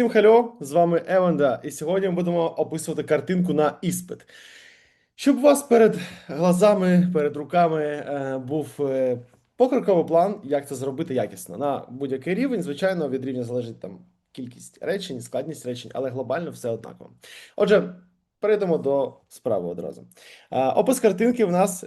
Всім хальо, з вами Еванда, і сьогодні ми будемо описувати картинку на іспит. Щоб у вас перед глазами, перед руками е, був е, покроковий план, як це зробити якісно. На будь-який рівень, звичайно, від рівня залежить там кількість речень, складність речень, але глобально все однаково. Отже, перейдемо до справи одразу. Опис картинки в нас е,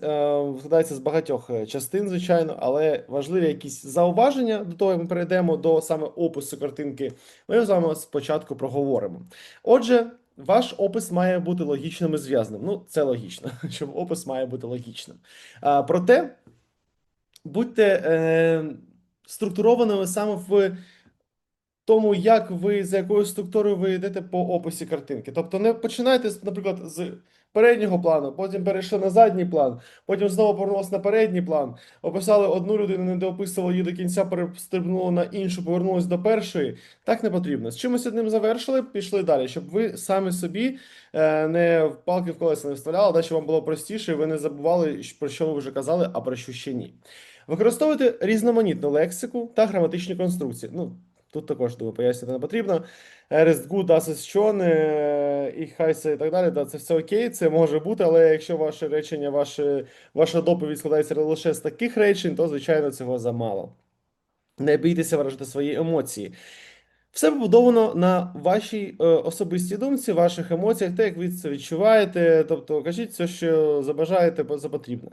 складається з багатьох е, частин, звичайно, але важливі якісь зауваження до того, як ми перейдемо до саме опису картинки. Ми з вами спочатку проговоримо. Отже, ваш опис має бути логічним і зв'язним. Ну, це логічно, що опис має бути логічним. Проте будьте е, структурованими саме в тому, як ви за якою структурою ви йдете по описі картинки. Тобто не починайте, наприклад, з переднього плану, потім перейшли на задній план, потім знову повернулися на передній план, описали одну людину, не доописували її до кінця, перестрибнули на іншу, повернулись до першої. Так не потрібно. З чимось одним завершили, пішли далі, щоб ви самі собі е, не в палки в колеса не вставляли, да, щоб вам було простіше, і ви не забували, про що ви вже казали, а про що ще ні. Використовуйте різноманітну лексику та граматичні конструкції. Ну, тут також думаю, пояснювати не потрібно. Rest good, das ist е, і хай і так далі. Да, це все окей, це може бути, але якщо ваше речення, ваше, ваша доповідь складається лише з таких речень, то, звичайно, цього замало. Не бійтеся виражати свої емоції. Все побудовано на вашій е, особистій думці, ваших емоціях, те, як ви це відчуваєте. Тобто, кажіть все, що забажаєте за потрібне.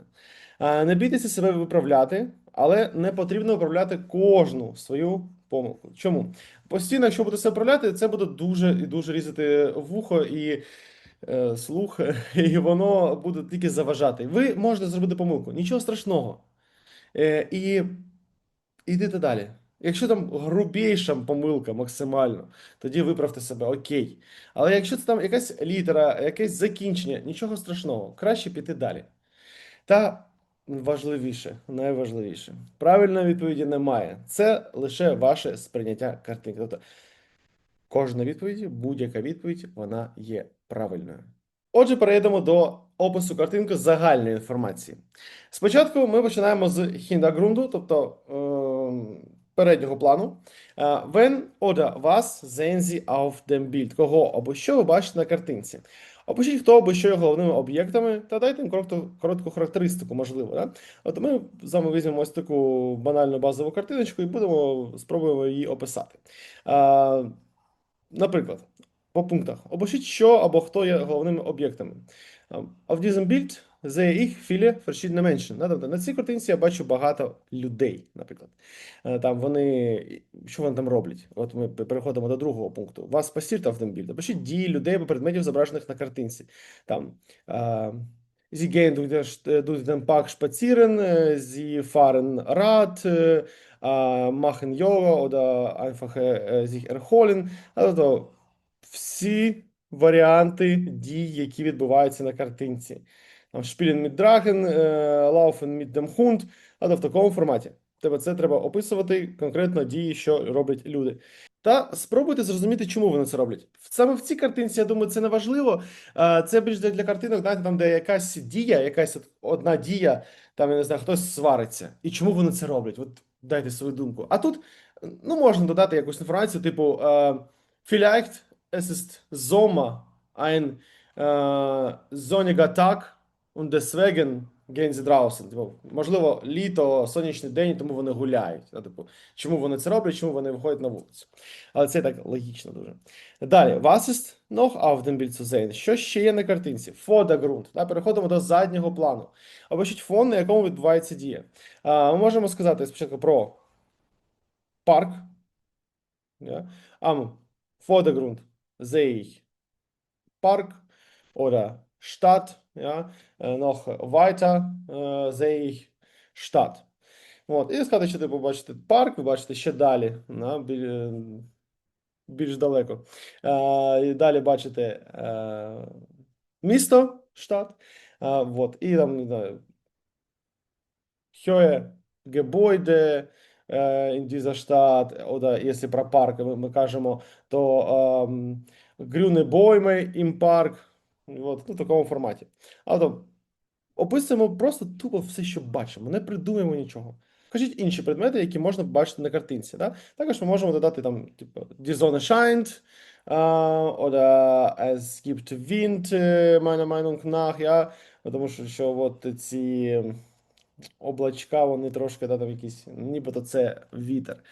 Е, Не бійтеся себе виправляти, але не потрібно виправляти кожну свою помилку. Чому? Постійно, якщо будете себе виправляти, це буде дуже і дуже різати вухо і е, слух, і воно буде тільки заважати. Ви можете зробити помилку, нічого страшного. Е, і йдете далі. Якщо там грубіша помилка максимально, тоді виправте себе, окей. Але якщо це там якась літера, якесь закінчення, нічого страшного, краще піти далі. Та важливіше, найважливіше, правильної відповіді немає. Це лише ваше сприйняття картинки. Тобто кожна відповідь, будь-яка відповідь, вона є правильною. Отже, перейдемо до опису картинки загальної інформації. Спочатку ми починаємо з Hintergrundu, тобто е, переднього плану. Е, When oder was sehen Sie auf dem Bild? Кого або що ви бачите на картинці? Опишіть, хто або що є головними об'єктами, та дайте їм коротку, коротку характеристику, можливо. Да? От ми з вами візьмемо ось таку банальну базову картиночку і будемо спробуємо її описати. А, Наприклад, по пунктах. Опишіть, що або хто є головними об'єктами. Auf sehe ich viele verschiedene Menschen. На цій картинці я бачу багато людей, наприклад. Е, Там вони, що вони там роблять? От ми переходимо до другого пункту. Passiert auf dem Bild? Дії людей або предметів, зображених на картинці. Там, Sie gehen durch den, Park spazieren, sie fahren Rad, machen Yoga oder einfach sich. Тобто всі варіанти дій, які відбуваються на картинці. Там Spielen mit Drachen, е, Laufen mit але в такому форматі. Тебе це треба описувати конкретно дії, що роблять люди. Та спробуйте зрозуміти, чому вони це роблять. Саме в цій картинці, я думаю, це не важливо. Е, Це більш для картинок, знаєте, там, де якась дія, якась одна дія, там, я не знаю, хтось свариться. І чому вони це роблять? От дайте свою думку. А тут, ну, можна додати якусь інформацію, типу, vielleicht es ist Sommer, ein äh, sonniger Tag und deswegen gehen sie draußen. Типу, можливо, літо, сонячний день, тому вони гуляють. Да, Типу, чому вони це роблять, чому вони виходять на вулицю. Але це так логічно дуже. Далі, was ist noch auf? Що ще є на картинці? Vordergrund. Да, переходимо до заднього плану. Обичіть фон, на якому відбувається дія. А, ми можемо сказати спочатку про парк. Ja. Am Vordergrund sehe ich Park. Ja. Noch weiter ich Stadt. От. І сказати, що ти побачите парк, ви бачите ще далі, на, біль, е, більш далеко. Е, і далі бачите е, місто, штат. Е, от. І там, не знаю, Gebäude äh, in dieser Stadt если про парк ми, ми кажемо, то grüne Bäume im Park. От, ну, в такому форматі. Але то описуємо просто тупо все, що бачимо, не придумуємо нічого. Кажіть інші предмети, які можна бачити на картинці. Да? Також ми можемо додати там, типу, Die Sonne scheint, äh, oder es gibt Wind, meiner Meinung nach, ja? Тому що, що от ці облачка, вони трошки да, там якісь, нібито це вітер.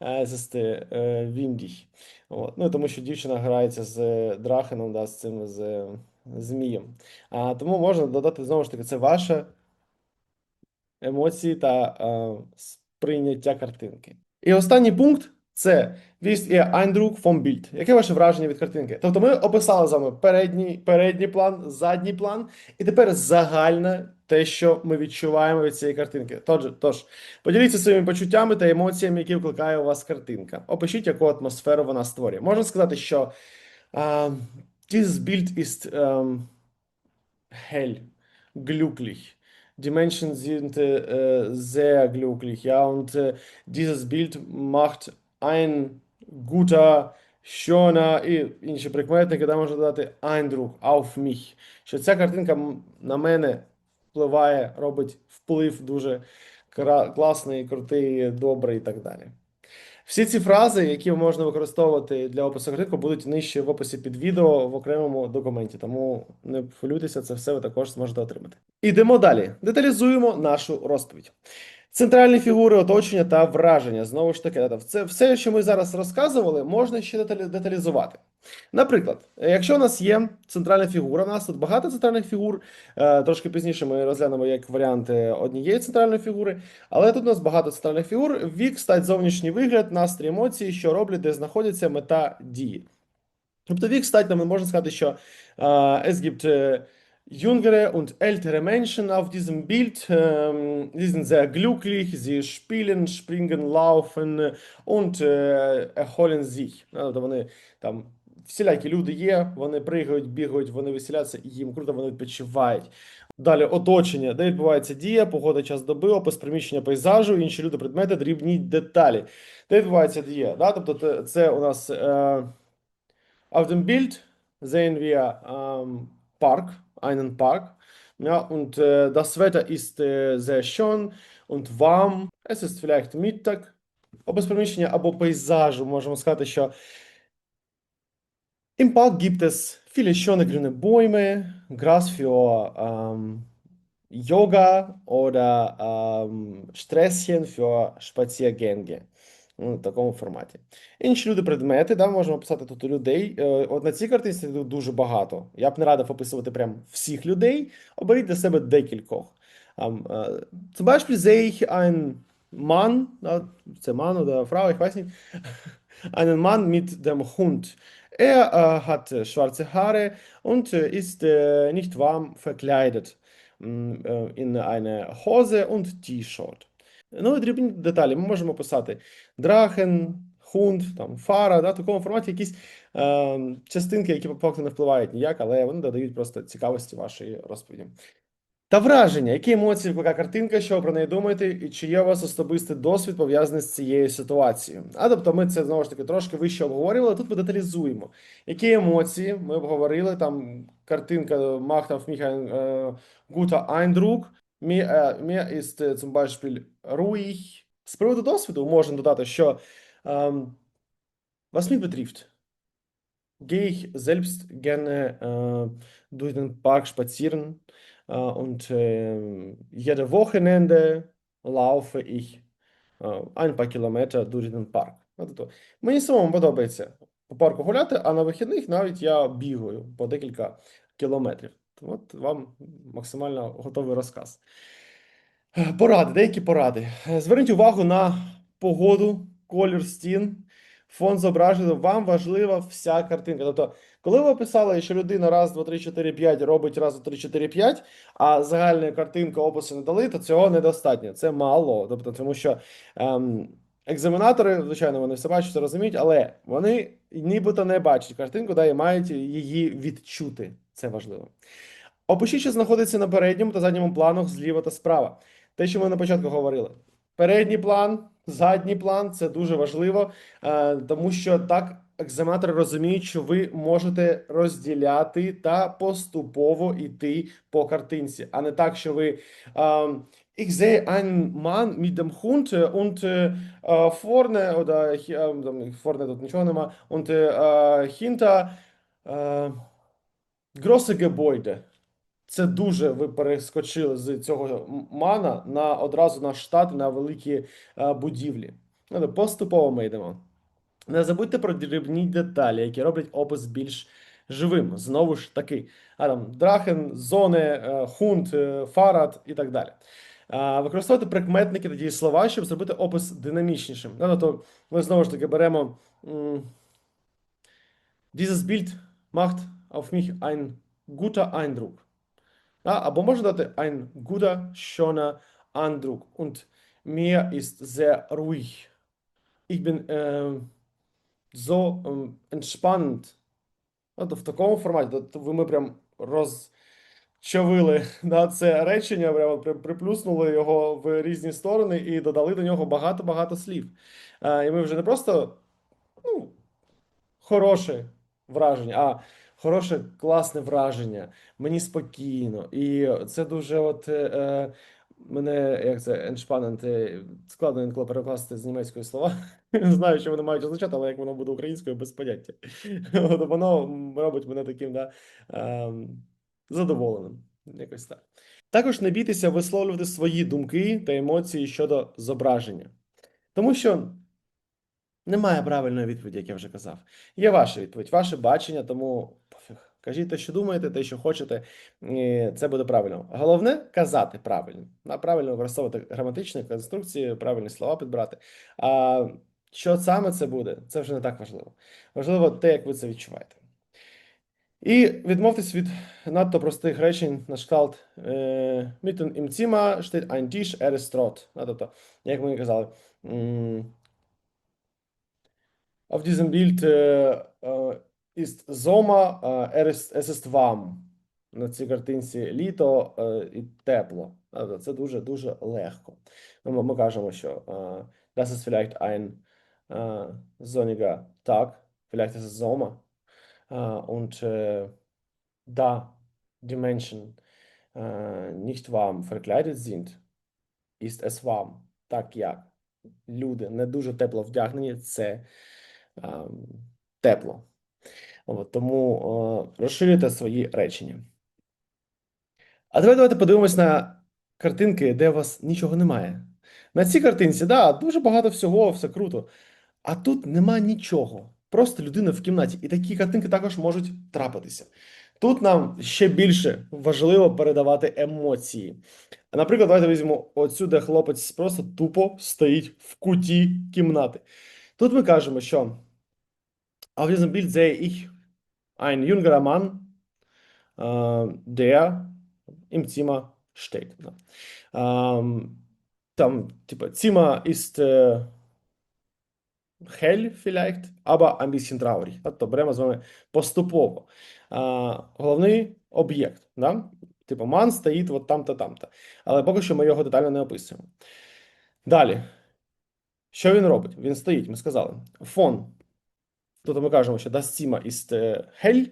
Es ist äh, windig. От. Ну, тому що дівчина грається з драхеном, да, з цим з змієм. А, тому можна додати знову ж таки, це ваше емоції та е, сприйняття картинки. І останній пункт це Wie ihr Eindruck vom Bild. Яке ваше враження від картинки? Тобто ми описали з вами передній, передній план, задній план, і тепер загальне те, що ми відчуваємо від цієї картинки. Тож, тож поділіться своїми почуттями та емоціями, які викликає у вас картинка. Опишіть, яку атмосферу вона створює. Можна сказати, що dieses Bild ist ähm, hell, glücklich. Die sind sehr glücklich, ja, und dieses Bild macht ein guter, schöner і інші прикметники, де можна додати Eindruck auf mich. Що ця картинка на мене впливає, робить вплив дуже класний, крутий, добрий і так далі. Всі ці фрази, які можна використовувати для опису картинку, будуть нижче в описі під відео в окремому документі. Тому не хвилюйтеся, це все ви також зможете отримати. Ідемо далі. Деталізуємо нашу розповідь. Центральні фігури, оточення та враження. Знову ж таки, це все, що ми зараз розказували, можна ще деталізувати. Наприклад, якщо у нас є центральна фігура, у нас тут багато центральних фігур. е, Трошки пізніше ми розглянемо як варіанти однієї центральної фігури. Але тут у нас багато центральних фігур. Вік, стать, зовнішній вигляд, настрій, емоції, що роблять, де знаходиться мета дії. Тобто вік, стать, нам можна сказати, що е, es gibt jüngere und ältere Menschen auf diesem Bild. Die sind sehr glücklich, sie spielen, springen, laufen und erholen sich. Тобто вони там всілякі люди є, вони пригають, бігають, вони веселяться, і їм круто, вони відпочивають. Далі оточення, де відбувається дія, погода, час доби, опис приміщення пейзажу, інші люди, предмети, дрібні деталі. Де відбувається дія? Да? Тобто це, у нас е, sehen wir ähm, Park, einen Park. Ja, und äh, das Wetter ist äh, sehr schön und warm. Es ist vielleicht Mittag. Опис приміщення або пейзажу можемо сказати, що Im Park gibt es viele Bäume, Gras für ähm, Yoga ähm, Sträßchen für Spaziergänge. Ну, в такому форматі. Інші люди, предмети, да, можемо писати тут людей. Е. Я б не радив описувати всіх людей. Оберіть для себе декількох. Um, äh, mit dem Hund. Er äh, hat äh, schwarze Haare und äh, ist äh, nicht warm verkleidet м, äh, in eine Hose und T-Shirt. Ну дрібні деталі. Ми можемо писати Драхен, Хунд, там, Фара, да, в такому форматі якісь е, частинки, які по факту не впливають ніяк, але вони додають просто цікавості вашої розповіді. Та враження, які емоції викликає картинка, що ви про неї думаєте, і чи є у вас особистий досвід пов'язаний з цією ситуацією? А тобто ми це знову ж таки трошки вище обговорювали. Тут ми деталізуємо. Які емоції ми обговорили? Там картинка Eindruck. Mir, äh, mir ist äh, zum Beispiel ruhig. З приводу досвіду можна додати, що was mich betrifft, gehe ich selbst gerne äh, durch und äh, jede Wochenende laufe ich äh, ein paar Kilometer durch den тобто, мені самому подобається по парку гуляти, а на вихідних навіть я бігаю по декілька кілометрів. От вам максимально готовий розказ. Е, Поради, деякі поради. Е, Зверніть увагу на погоду, колір стін, фон зображення. Вам важлива вся картинка. Тобто, коли ви описали, що людина раз, два, три, чотири, п'ять робить раз, два, три, чотири, п'ять, а загальна картинка опису не дали, то цього недостатньо. Це мало. Тобто, тому що ем, екзаменатори, звичайно, вони все бачать, все розуміють, але вони нібито не бачать картинку, да, і мають її відчути. Це важливо. Опишіть, що знаходиться на передньому та задньому планах зліва та справа. Те, що ми на початку говорили. Передній план, задній план це дуже важливо, е, тому що так екзаменатори розуміють, що ви можете розділяти та поступово йти по картинці, а не так, що ви ем, Ich sehe einen Mann mit dem Hund und äh, vorne oder äh, vorne тут нічого нема, und äh, hinter äh, große Gebäude. Це дуже ви перескочили з цього мана на одразу на штат, на великі е, будівлі. Поступово ми йдемо. Не забудьте про дрібні деталі, які роблять опис більш живим. Знову ж таки, а драхен, зони, е, хунт, е, фарад і так далі. А, Використовуйте прикметники та дієслова, щоб зробити опис динамічнішим. Ну, тобто ми знову ж таки беремо Dieses Bild macht auf mich ein guter Eindruck. Ja, aber можно дати ein guter, schöner Eindruck. Und mir ist sehr ruhig. Ich bin ähm, so ähm, entspannt. От в такому форматі, тобто ви ми прям розчавили да, це речення, прямо приплюснули його в різні сторони і додали до нього багато-багато слів. Е, і ми вже не просто ну, хороше враження, а хороше, класне враження. Мені спокійно. І це дуже от. е, е, Мене як це еншпанент, е, складно інколи перекласти з німецької слова. Знаю, що вони мають означати, але як воно буде українською, без поняття. От воно робить мене таким да, ем, задоволеним. Якось так. Також не бійтеся висловлювати свої думки та емоції щодо зображення. Тому що немає правильної відповіді, як я вже казав. Є ваша відповідь, ваше бачення, тому пофіг. Кажіть те, що думаєте, те, що хочете, і це буде правильно. Головне казати правильно. На правильно використовувати граматичні конструкції, правильні слова підбирати. А що саме це буде, це вже не так важливо. Важливо те, як ви це відчуваєте. І відмовтесь від надто простих речень на кшталт е, im Zimmer steht ein Tisch, er ist rot. Ну, Тобто, як ми казали, Auf diesem Bild äh, äh, ist Sommer, äh, er ist, es ist warm. На цій картинці літо е, і тепло. Тобто Це дуже дуже легко. Ну, Ми, ми кажемо, що е, das ist vielleicht ein äh, sonniger Tag, vielleicht ist es Sommer. Äh, und äh, da die Menschen äh, nicht warm verkleidet sind, ist es warm. Так як люди не дуже тепло вдягнені, це ем, тепло. От, тому е, розширюйте свої речення. А тепер давайте подивимось на картинки, де у вас нічого немає. На цій картинці, да, дуже багато всього, все круто. А тут нема нічого. Просто людина в кімнаті. І такі картинки також можуть трапитися. Тут нам ще більше важливо передавати емоції. Наприклад, давайте візьмемо оцю, де хлопець просто тупо стоїть в куті кімнати. Тут ми кажемо, що auf diesem Bild sehe ich ein jüngerer Mann, äh, der im Zimmer steht. Ähm, там, типа, Zimmer ist äh, hell vielleicht, aber ein bisschen traurig. Тобто беремо з вами поступово. Головний об'єкт, да? Типу, ман стоїть от там-то, там-то. Але поки що ми його детально не описуємо. Далі. Що він робить? Він стоїть, ми сказали. Фон. Тут ми кажемо, що das Zimmer ist äh, hell,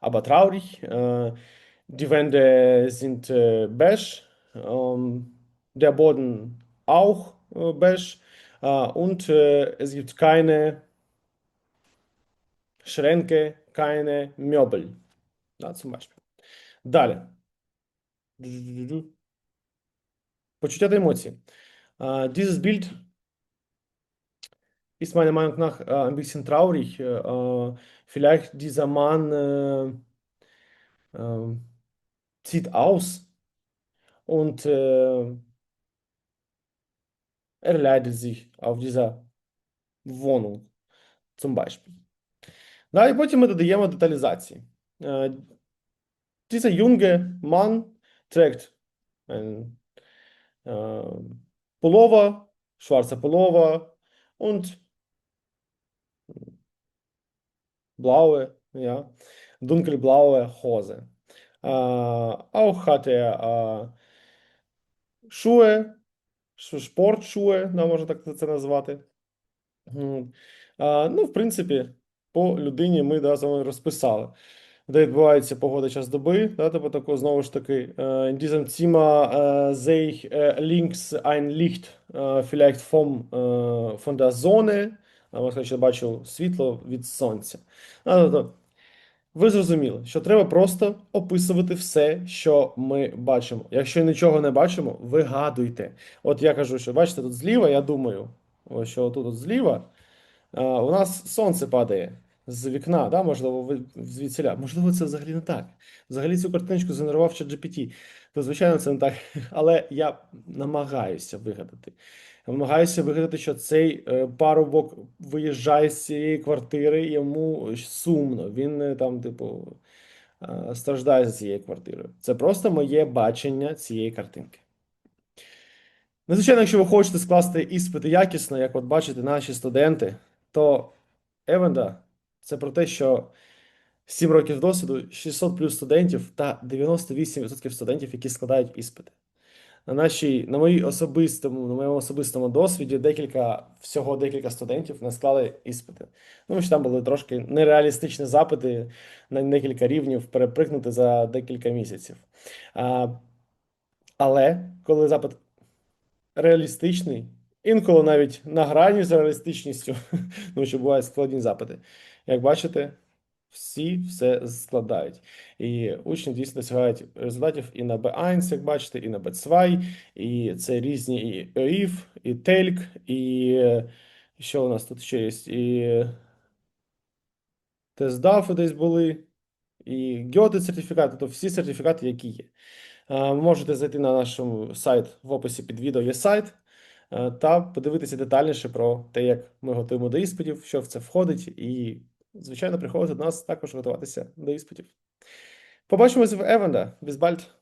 aber traurig. Äh, die Wände sind äh, beige. Ähm, der Boden auch äh, beige. Äh, und äh, es gibt keine Schränke, keine Möbel. Да, zum Beispiel. Далі. Почуття та емоції. Äh, dieses Bild ist meiner Meinung nach äh, ein bisschen traurig. Äh, vielleicht dieser Mann äh, ähm, zieht aus und äh, er leidet sich auf dieser Wohnung, zum Beispiel. Да, і потім ми додаємо деталізації. Е, Dieser junge Mann trägt ein äh, Pullover, schwarzer Pullover und blaue, ja, dunkelblaue Hose. Äh, auch hat er äh, Schuhe, Спортшує, да, можна так це назвати. А, ну, в принципі, по людині ми да, з вами розписали. де відбувається погода час доби. Да, тобто тако, знову ж таки, in diesem Zimmer sehe ich links ein Licht, vielleicht vom, von der Sonne, можна сказати, бачу світло від сонця. Тобто, ви зрозуміли, що треба просто описувати все, що ми бачимо. Якщо нічого не бачимо, вигадуйте. От я кажу, що бачите, тут зліва, я думаю, що тут от зліва. У нас сонце падає з вікна, да? можливо, ви звідсіля. Можливо, це взагалі не так. Взагалі цю картиночку згенерував ChatGPT. То, звичайно, це не так. Але я намагаюся вигадати. Намагаюся вигадати, що цей е, парубок виїжджає з цієї квартири, йому сумно. Він е, там, типу, е, страждає за цією квартирою. Це просто моє бачення цієї картинки. Ну, звичайно, якщо ви хочете скласти іспити якісно, як от бачите наші студенти, то Евенда це про те, що 7 років досвіду, 600 плюс студентів та 98% студентів, які складають іспити. На нашій, на моїй особистому, на моєму особистому досвіді декілька, всього декілька студентів не склали іспити. Ну, що там були трошки нереалістичні запити на декілька рівнів переприкнути за декілька місяців. А, але коли запит реалістичний, інколи навіть на грані з реалістичністю, тому що бувають складні запити. Як бачите, всі все складають. І учні дійсно досягають результатів і на B1, як бачите, і на B2, і це різні і EIF, і TELC, і е, що у нас тут ще є? І TestDAF десь були, і Goethe сертифікати, тобто всі сертифікати, які є. Е, Можете зайти на наш сайт в описі під відео є сайт е, та подивитися детальніше про те, як ми готуємо до іспитів, що в це входить, і, звичайно, приходить до нас також готуватися до іспитів. Побачимось в Евенда. Bald!